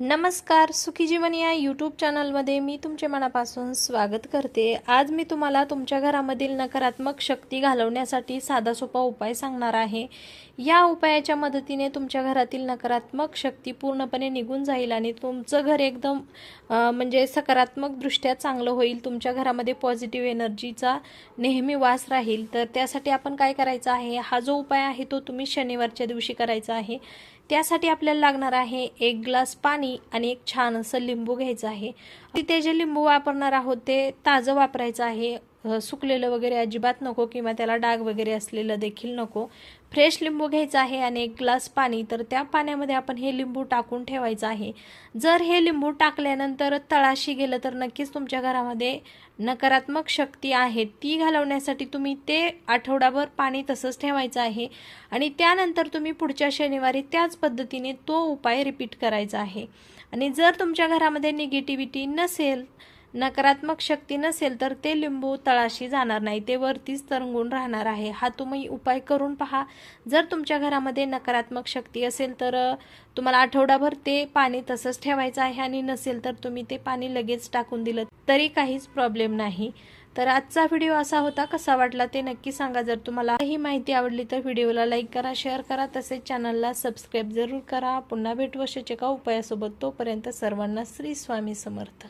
नमस्कार सुखी जीवन या यूट्यूब चॅनलमध्ये मी तुमचे मनापासून स्वागत करते. आज मी तुम्हाला तुमच्या घरामधील नकारात्मक शक्ती घालवण्यासाठी साधा सोपा उपाय सांगणार आहे. या उपायाच्या मदतीने तुमच्या घरातील नकारात्मक शक्ती पूर्णपणे निघून जाईल आणि तुमचं घर एकदम म्हणजे सकारात्मकदृष्ट्या चांगलं होईल. तुमच्या घरामध्ये पॉझिटिव्ह एनर्जीचा नेहमी वास राहील. तर त्यासाठी आपण काय करायचं आहे? हा जो उपाय आहे तो तुम्ही शनिवारच्या दिवशी करायचा आहे. त्यासाठी आपल्याला लागणार आहे एक ग्लास पाणी. आणि एक छान असं लिंबू घ्यायचं आहे. तिथे जे लिंबू वापरणार आहोत ते ताजं वापरायचं आहे. सुकलेलं वगैरे अजिबात नको किंवा त्याला डाग वगैरे असलेलं देखील नको. फ्रेश लिंबू घ्यायचं आहे आणि एक ग्लास पाणी तर त्या पाण्यामध्ये आपण हे लिंबू टाकून ठेवायचं आहे. जर हे लिंबू टाकल्यानंतर तळाशी गेलं तर नक्कीच तुमच्या घरामध्ये नकारात्मक शक्ती आहे. ती घालवण्यासाठी तुम्ही ते आठवडाभर पाणी तसंच ठेवायचं आहे आणि त्यानंतर तुम्ही पुढच्या शनिवारी त्याच पद्धतीने तो उपाय रिपीट करायचा आहे. आणि जर तुमच्या घरामध्ये निगेटिव्हिटी नसेल नकारात्मक शक्ती नसेल तर ते लिंबू तळाशी जाणार नाही. ते वरतीच तरंगून राहणार आहे. हा तुम्ही उपाय करून पहा. जर तुमच्या घरामध्ये नकारात्मक शक्ती असेल तर तुम्हाला आठवडाभर ते पाणी तसंच ठेवायचं आहे आणि नसेल तर तुम्ही ते पाणी लगेच टाकून दिलं तरी काहीच प्रॉब्लेम नाही. तर आजचा व्हिडिओ असा होता. कसा वाटला ते नक्की सांगा. जर तुम्हाला ही माहिती आवडली तर व्हिडिओला लाईक करा शेअर करा तसेच चॅनलला सबस्क्राईब जरूर करा. पुन्हा भेटू का उपायासोबत. तोपर्यंत सर्वांना श्री स्वामी समर्थ.